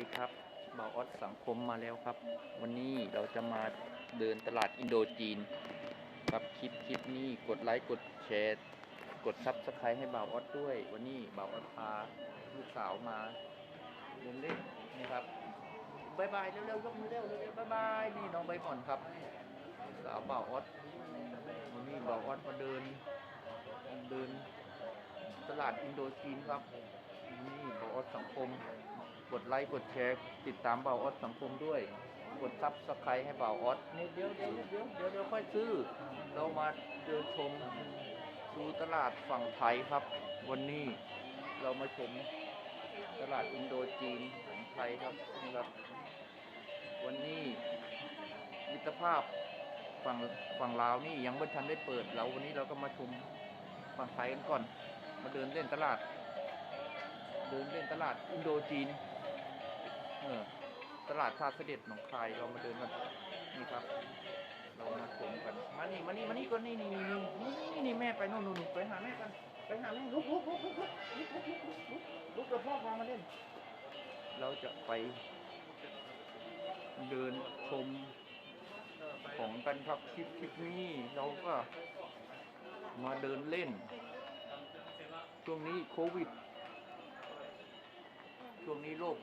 ดีครับบ่าวออสสังคมมาแล้วครับ วันนี้เราจะมาเดินตลาดอินโดจีนครับคลิปคลิปนี้กดไลค์กดแชร์กดซับสไครต์ให้บ่าวออสด้วย วันนี้บ่าวออสพาลูกสาวมาเดินเล่นนี่ครับบายบายเร็วๆยกมือเร็วเร็วๆบายบายนี่น้องใบหม่อนครับ สาวบ่าวออสวันนี้บ่าวออสมาเดินเดินตลาดอินโดจีนครับนี่ ออสสังคม กดไลค์กดแชร์ ติดตามเบ่าออสสังคมด้วย กดซับสไครต์ให้เบ่าออสนี่เดี๋ยวเดี๋ยวเดี๋ยวเดี๋ยวเดี๋ยวค่อยซื้อ เรามาเดินชมดูตลาดฝั่งไทยครับ วันนี้เรามาชมตลาดอินโดจีนของไทยครับนี่ครับ วันนี้มิตรภาพฝั่งฝั่งลาวนี่ยังไม่ทันได้เปิดเราวันนี้เราก็มาชมฝั่งไทยกันก่อน มาเดินเล่นตลาด เดินเล่นตลาดอินโดจีน เออ ตลาดท่าเสด็จหนองคายเรามาเดินกันนี่ครับ เรามาชมกัน มานี่มานี่มานี่ก่อนนี่นี่นี่นี่นี่นี่แม่ไปนู่นนู่นนู่นไปหาแม่กันไปหาแม่ลุกลุกลุกลุกลุกลุกลุกลุกลุกลุกลุกกับพ่อพามาเล่น เราจะไป เดินชมของกันครับคลิปคลิปนี้เราก็มาเดินเล่น ช่วงนี้โควิด ช่วงนี้โรค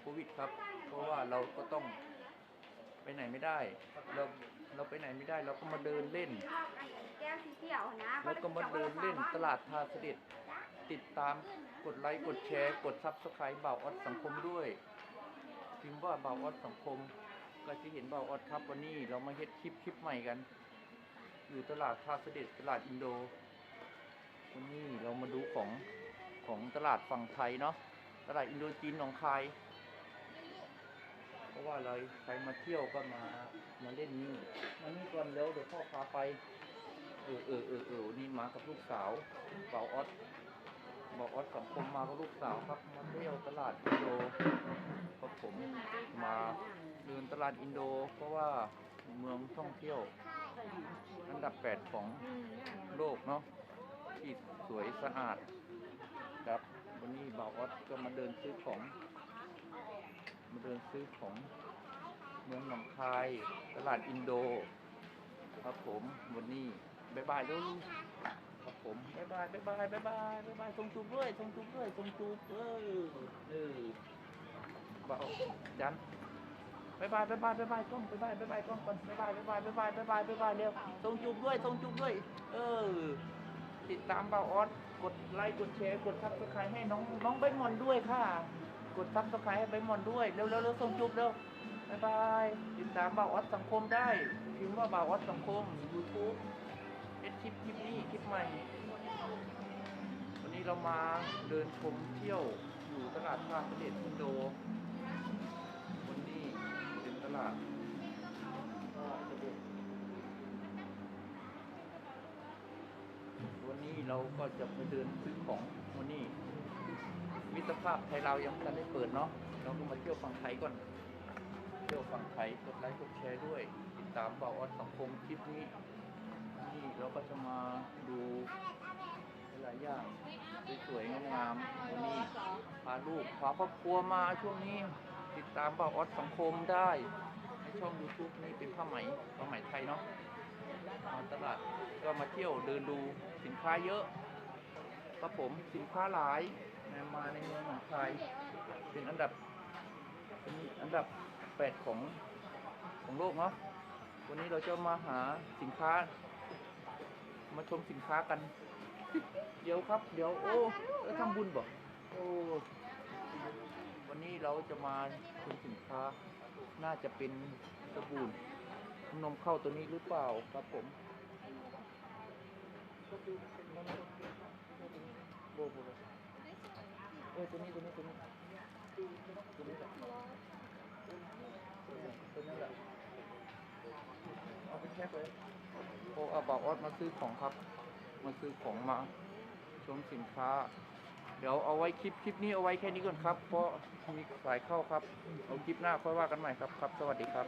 โควิดครับ เพราะว่าเราก็ต้องไปไหนไม่ได้ เราเราไปไหนไม่ได้ เราก็มาเดินเล่น แก้วสีเขียวนะแล้วก็มาเดินเล่นตลาดทาเสด็จ ติดตามกดไลค์กดแชร์ กดซับสไครต์บ่าวออดสังคมด้วยพิมพ์ว่าบ่าวออดสังคม ก็จะเห็นบ่าวออดครับวันนี้เรามาเฮ็ดคลิปคลิปใหม่กัน อยู่ตลาดทาเสด็จตลาดอินโดวันนี้เรามาดูของของตลาดฝั่งไทยเนาะ ตลาดอินโดจีนหนองคาย เพราะว่าเราใครมาเที่ยวก็มา มาเล่นนี่ มานี่ก่อนแล้วเดี๋ยวพ่อพาไป เออเออเออเออนี่มากับลูกสาวเบ่าออสบ่าออสสังคมมากับลูกสาวครับ มาเที่ยวตลาดอินโดครับผมมาเดินตลาดอินโด เพราะว่าเมืองท่องเที่ยว อันดับแปดของโลกเนาะที่สวยสะอาดครับ วันนี้บ่าวออสก็มาเดินซื้อของ มาเดินซื้อของเมืองหนองคาย ตลาดอินโด ครับผมวันนี้บายบายลูกครับผมบายบายบายบายบายบายบายบายทรงจูบด้วยทรงจูบด้วยทรงจูบเออเออเบาจันบายบายบายบายบายบายกล้องบายบายบายบายกล้องก่อนบายบายบายบายบายบายบายบายบายเร็วทรงจูบด้วยทรงจูบด้วย เออ ติดตามเบาออส กดไลค์กดแชร์กดซับสไครต์ให้น้องน้องใบมอนด้วยค่ะ กดซับสไครต์ให้ใบมอนด้วยเร็วเร็วเร็วทรงจูบเร็วบายบายติดตามบ่าวออสสังคมได้พิมพ์ว่าบ่าวออสสังคม YouTube เอ็ดคลิปคลิปนี้คลิปใหม่วันนี้เรามาเดินชมเที่ยวอยู่ตลาดท่าเด็จอินโดวันนี้เป็นตลาดท่าเสด็จวันนี้ เราก็จะไปเดินซื้อของวันนี้มิตรภาพไทยเรายังไม่ทันได้เปิดเนาะเราก็มาเที่ยวฝั่งไทยก่อน เที่ยวฝั่งไทยกดไลค์กดแชร์ด้วย ติดตามบ่าวออสสังคมคลิปนี้นี่เราก็จะมาดูหลายอย่างสวยๆงามๆวันนี้พาลูกพาครอบครัวมาช่วงนี้ติดตามบ่าวออสสังคมได้ในช่อง YouTube นี้เป็นผ้าไหมผ้าไหมไทยเนาะ ตลาดก็มาเที่ยวเดินดูสินค้าเยอะครับผมสินค้าหลายมาในเมืองหนองคายเป็นอันดับเป็นอันดับแปดของของโลกเนาะวันนี้เราจะมาหาสินค้า มาชมสินค้ากัน เดี๋ยวครับ เดี๋ยวโอ้แล้วทำบุญบ่โอ้วันนี้เราจะมาชมสินค้าน่าจะเป็นสบู่ นมเข้าตัวนี้หรือเปล่าครับผมโบโบเออตัวนี้ตัวนี้ตัวนี้ตัวนี้แหละตัวนั้แหละเอาไปแค่เลยโอ้อาบอกออสมาซื้อของครับ มาซื้อของมาชมสินค้า เดี๋ยวเอาไว้คลิปคลิปนี้เอาไว้แค่นี้ก่อนครับ เพราะมีสายเข้าครับ เอาคลิปหน้าค่อยว่ากันใหม่ครับครับ สวัสดีครับ